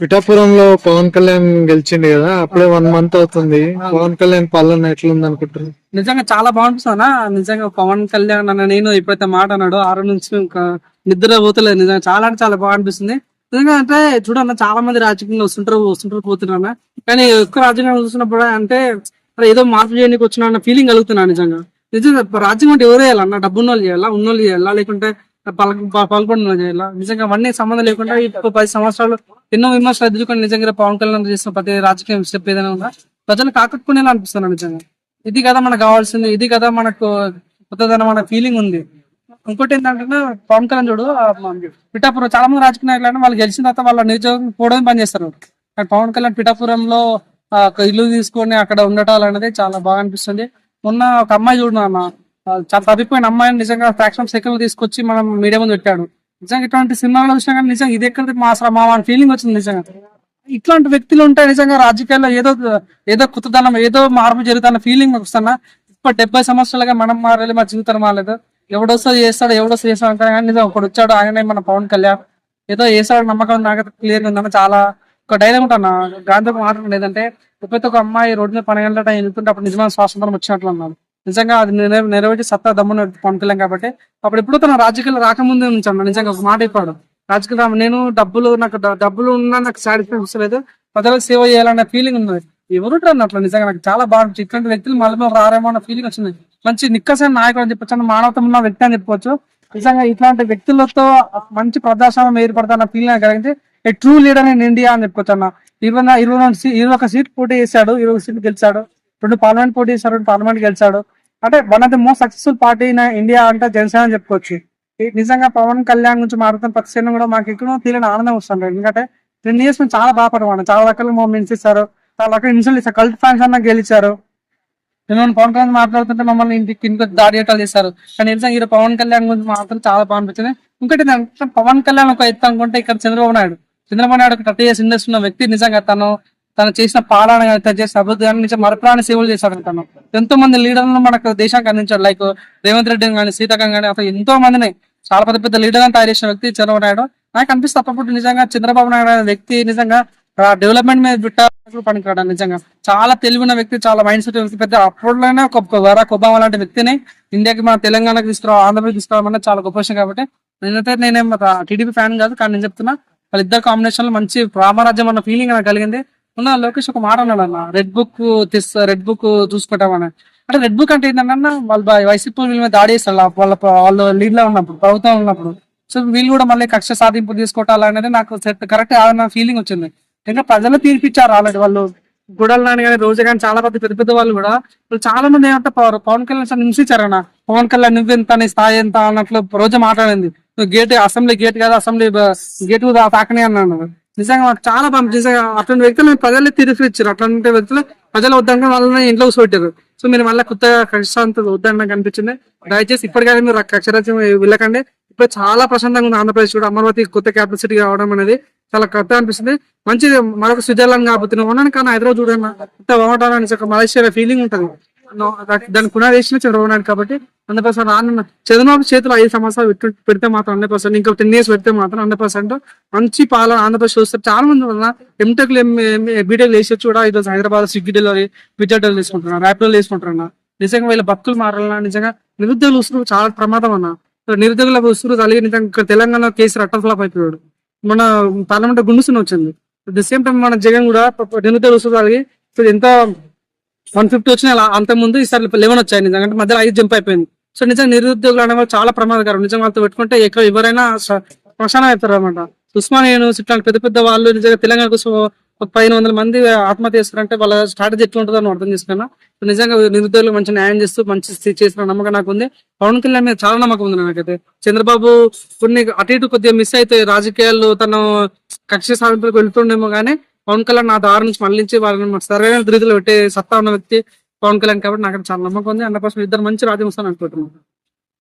పిఠాపురంలో పవన్ కళ్యాణ్ గెలిచిండు కదా అప్పుడే వన్ మంత్ అవుతుంది. పవన్ కళ్యాణ్ పాలన ఎట్లుంది అనుకుంటున్నారు? నిజంగా చాలా బాగుంటుందా నిజంగా పవన్ కళ్యాణ్ అన్న నేను ఎప్పుడైతే మాట అన్నాడో ఆరు నుంచి నిద్ర పోతలేదు. నిజంగా చాలా అంటే చాలా బాగా అనిపిస్తుంది. నిజంగా అంటే చూడన్న చాలా మంది రాజకీయంలో వస్తుంటారు వస్తుంటారు పోతున్నా కానీ ఎక్కువ రాజకీయం చూసినప్పుడు అంటే ఏదో మార్పు చేయడానికి వచ్చిన ఫీలింగ్ కలుగుతున్నా నిజంగా. నిజంగా రాజ్యం అంటే ఎవరు చేయాలన్న? డబ్బున్న వాళ్ళు చేయాలా? ఉన్నోళ్ళు చేయాలా? లేకుంటే పాల్గొన్న ఇలా. నిజంగా అవన్నీ సంబంధం లేకుండా ఇప్పుడు పది సంవత్సరాలు ఎన్నో విమర్శలు ఎదుర్కొని నిజంగా పవన్ కళ్యాణ్ చేసిన ప్రతి రాజకీయం స్టెప్ ఏదైనా ఉందా? ప్రజలు కాకట్టుకునేలా అనిపిస్తున్నా నిజంగా. ఇది కదా మనకు కావాల్సింది ఇది కదా మనకు కొత్తదనం అనే ఫీలింగ్ ఉంది. ఇంకోటి ఏంటంటే పవన్ కళ్యాణ్ చూడు పిఠాపురం చాలా మంది రాజకీయ నాయకులు వాళ్ళు గెలిచిన తర్వాత వాళ్ళ నిరుద్యోగం పోవడం పని చేస్తారు. కానీ పవన్ కళ్యాణ్ పిఠాపురంలో ఒక ఇల్లు తీసుకొని అక్కడ ఉండటం అనేది చాలా బాగా అనిపిస్తుంది. మొన్న ఒక అమ్మాయి చూడు నాన్న చాలా తప్పిపోయిన అమ్మాయిని నిజంగా ఫ్రాక్షన్ సెకండ్ తీసుకొచ్చి మనం మీడియా ముందు పెట్టాడు. నిజంగా ఇటువంటి సినిమాలో చూసినా కానీ నిజంగా ఇది ఎక్కడ మా అసలు మా ఫీలింగ్ వచ్చింది నిజంగా. ఇట్లాంటి వ్యక్తులు ఉంటే నిజంగా రాజకీయాల్లో ఏదో ఏదో కొత్తదనం ఏదో మార్పు జరుగుతున్న ఫీలింగ్ వస్తున్నా. ఇప్పుడు డెబ్బై సంవత్సరాలుగా మనం మారాలి మా జీవితం మారలేదు. ఎవడొస్తే చేస్తాడు ఎవడొస్తే చేస్తాడు అంటారు. కానీ నిజం ఒకడు వచ్చాడు ఆయనే మన పవన్ కళ్యాణ్. ఏదో చేస్తాడు నమ్మకం నాకు క్లియర్ ఉందన్న చాలా ఒక డైలాగ్ ఉంటాను గాంధీ ఒక మాట ఒక అమ్మాయి రోడ్డు మీద పని గంటల వెళ్తుంటే అప్పుడు నిజమైన స్వాతంత్రం వచ్చినట్లు అన్నాడు. నిజంగా అది నెరవేర్చి సత్తా దమ్మున పంపలేం కాబట్టి అప్పుడు ఎప్పుడు తన రాజకీయాలు రాకముందే ఉంచాను నిజంగా ఒక మాట ఇప్పాడు రాజకీయ నేను డబ్బులు నాకు డబ్బులు ఉన్నా నాకు సాటిస్ఫాక్షన్ లేదు ప్రజలకు సేవ చేయాలనే ఫీలింగ్ ఉన్నది. ఎవరు అట్లా నిజంగా నాకు చాలా బాగా ఇట్లాంటి వ్యక్తులు మళ్ళీ మళ్ళీ రారేమో అన్న ఫీలింగ్ వచ్చింది. మంచి నిక్కసైన నాయకుడు అని చెప్పొచ్చు అన్న మానవతం ఉన్న వ్యక్తి అని చెప్పొచ్చు. నిజంగా ఇట్లాంటి వ్యక్తులతో మంచి ప్రజాస్వామ్యం ఏర్పడతాన్న ఫీలింగ్ కలిగింది. A true leader in India అని చెప్పుకోవచ్చు అన్న. ఇరవై ఇరవై ఇరవై ఒక సీట్ పోటీ చేశాడు ఇరవై సీట్లు గెలిచాడు. రెండు పార్లమెంట్ పోటీ చేశారు రెండు పార్లమెంట్ గెలిచాడు. అంటే one of the most successful party in India అంటే జనసేన అని చెప్పుకోవచ్చు. నిజంగా పవన్ కళ్యాణ్ గురించి మాట్లాడుతున్న ప్రతి సీన్ కూడా మాకు ఎక్కడో తీరని ఆనందం వస్తుంది ఎందుకంటే టెన్ ఇయర్స్ మేము చాలా బాధపడమని చాలా రకాల మూమెంట్స్ ఇస్తారు. చాలా రకాల ఇన్సల్ట్ ఇస్తారు. కల్ట్ ఫ్యాన్స్ అన్న గెలిచారు. నేను పవన్ కళ్యాణ్ మాట్లాడుతుంటే మమ్మల్ని ఇంటికి ఇంకొక దాడి అట్లా చేశారు. కానీ నిజంగా ఈ పవన్ కళ్యాణ్ గురించి మాత్రం చాలా బాగా అనిపించింది. ఇంకోటి పవన్ కళ్యాణ్ ఒక ఎత్తు అనుకుంటే ఇక్కడ చంద్రబాబు నాయుడు. చంద్రబాబు నాయుడు ఒక థర్టీ ఇయర్స్ ఇండస్ట్రీ ఉన్న వ్యక్తి. నిజంగా తను తను చేసిన పాలన కానీ తను చేసిన అభివృద్ధి కానీ నిజంగా మరపురాని సేవలు చేశాడు తను. ఎంతో మంది లీడర్లను మనకు దేశానికి అందించాడు. లైక్ రేవంత్ రెడ్డి కానీ సీతాకం కానీ అతను ఎంతో మందిని చాలా పెద్ద పెద్ద లీడర్లను తయారు చేసిన వ్యక్తి చంద్రబాబు నాయుడు. నాకు అనిపిస్తే అప్పుడు నిజంగా చంద్రబాబు నాయుడు అనే వ్యక్తి నిజంగా డెవలప్మెంట్ మీద బిట్టాలు పనికిరాడు నిజంగా. చాలా తెలివిన వ్యక్తి చాలా మైండ్ సెట్ వ్యక్తి పెద్ద అప్పుడులోనే ఒక వరాక్ ఒబామా లాంటి వ్యక్తిని ఇండియాకి మన తెలంగాణకి తీసుకురా ఆంధ్రప్రదేశ్ తీసుకురావడం చాలా గొప్ప విషయం కాబట్టి నేనైతే నేనేం టీడీపీ ఫ్యాన్ కాదు కానీ నేను చెప్తున్నా వాళ్ళిద్దరు కాంబినేషన్లో మంచి రామరాజ్యం అన్న ఫీలింగ్ నాకు కలిగింది. ఉన్న లోకేష్ ఒక మాట అన్నాడు అన్న. రెడ్ బుక్ తెస్తా రెడ్ బుక్ చూసుకుంటామని. అంటే రెడ్ బుక్ అంటే ఏంటన్నా వాళ్ళు వైసీపీ వీళ్ళ మీద దాడి చేస్తారు వాళ్ళ వాళ్ళు లీడ్లో ఉన్నప్పుడు ప్రభుత్వం ఉన్నప్పుడు. సో వీళ్ళు కూడా మళ్ళీ కక్ష సాధింపు తీసుకోవటాలు అనేది నాకు కరెక్ట్ కాదన్న ఫీలింగ్ వచ్చింది. ఇంకా ప్రజలు తీర్పిచ్చారు ఆల్రెడీ వాళ్ళు. గుడల్ నాని కానీ రోజు కానీ చాలా పెద్ద పెద్ద పెద్ద వాళ్ళు కూడా. వాళ్ళు చాలా మంది ఏమంటే పవర్ పవన్ కళ్యాణ్ సార్ హింసించారన్న పవన్ కళ్యాణ్ నువ్వెంత నీ స్థాయి ఎంత అన్నట్లు రోజు మాట్లాడింది. నువ్వు గేట్ అసెంబ్లీ గేట్ కాదు అసెంబ్లీ గేట్ తాకనే అన్నాను నిజంగా మాకు చాలా బాగా అటువంటి అట్లాంటి వ్యక్తులు ప్రజలే తీర్పు ఇచ్చారు అట్లాంటి వ్యక్తులు ప్రజలు వద్దంటే వాళ్ళని ఇంట్లో కూర్చోబెట్టారు. సో మీరు మళ్ళీ కొత్తగా కక్షాంత వద్దని కనిపించింది. దయచేసి ఇప్పటికైనా మీరు కక్షరాజ్యం వెళ్ళకండి. ఇప్పుడు చాలా ప్రశాంతంగా ఉంది ఆంధ్రప్రదేశ్ కూడా. అమరావతి కొత్త క్యాపిటల్ సిటీ కావడం అనేది చాలా కొత్త అనిపిస్తుంది. మంచిది. మరొక స్విట్జర్లాండ్ కాబట్టి ఉన్నాను కానీ హైదరాబాద్ చూడండి కొత్త బాగుంటాను ఒక మలేషియా ఫీలింగ్ ఉంటుంది. దాని పునాది వేసిన చంద్రబాబు నాయుడు కాబట్టి హండ్రెడ్ పర్సెంట్ రానున్న చంద్రబాబు చేతిలో ఐదు సంవత్సరాలు పెట్టు పెడితే మాత్రం హండ్రెడ్ పర్సెంట్ ఇంకా టెన్ ఇయర్స్ పెడితే మాత్రం హండ్రెడ్ పర్సెంట్. మంచి పాలన ఆంధ్రప్రదేశ్ చూస్తారు చాలా మంది ఉన్నారు ఎంటెక్ బీటెక్ వేసొచ్చు కూడా ఈరోజు Hyderabad Swiggy delivery pizza delivery వేసుకుంటున్నారు ర్యాపిడో నిజంగా వీళ్ళ భక్తులు మారాలన్నా నిజంగా నిరుద్యోగులు ఉసురు చాలా ప్రమాదం అన్న. నిరుద్యోగుల ఉసురు కలిగి నిజంగా ఇక్కడ తెలంగాణ కేసు రట్టల్ ఫ్లాప్ అయిపోయాడు మన పార్లమెంట్ గుండుసుని వచ్చింది. ద సేమ్ టైం మన జగన్ కూడా నిరుద్యోగులు నిరుద్యోగుల ఉసురు ఎంత వన్ ఫిఫ్టీ వచ్చిన అలా అంత ముందు ఈసారి లెవెన్ వచ్చాయి నిజంగా. అంటే మధ్యలో ఐదు జంప్ అయిపోయింది. సో నిజంగా నిరుద్యోగులు అనే వాళ్ళు చాలా ప్రమాదకరం. నిజంగా వాళ్ళతో పెట్టుకుంటే ఎక్కడ ఎవరైనా స- శ్మశానం అవుతారు అనమాట ఉస్మానియను ఇట్లాంటి పెద్ద పెద్ద వాళ్ళు నిజంగా తెలంగాణ కోసం ఒక పదిహేను వందల మంది ఆత్మహత్య చేస్తారంటే వాళ్ళ స్ట్రాటజీ ఎట్లా ఉంటుందో అని అర్థం చేసుకున్నా నిజంగా నిరుద్యోగులు మంచి న్యాయం చేస్తూ మంచి స్థితి చేసిన నమ్మకం నాకు ఉంది. పవన్ కళ్యాణ్ మీద చాలా నమ్మకం ఉంది నాకైతే. చంద్రబాబు కొన్ని అటు ఇటు కొద్దిగా మిస్ అయితే రాజకీయాల్లో తను కక్ష సాధింపులకు వెళ్తుండేమో కానీ పవన్ కళ్యాణ్ నా దారి నుంచి మళ్ళించి వాళ్ళని సరైన రీతిలో పెట్టే సత్తా ఉన్న వ్యక్తి పవన్ కళ్యాణ్ కాబట్టి నాకు చాలా నమ్మకం ఉంది. అందుకోసం ఇద్దరు మంచి రాజ్యం వస్తాను అనుకుంటున్నాను.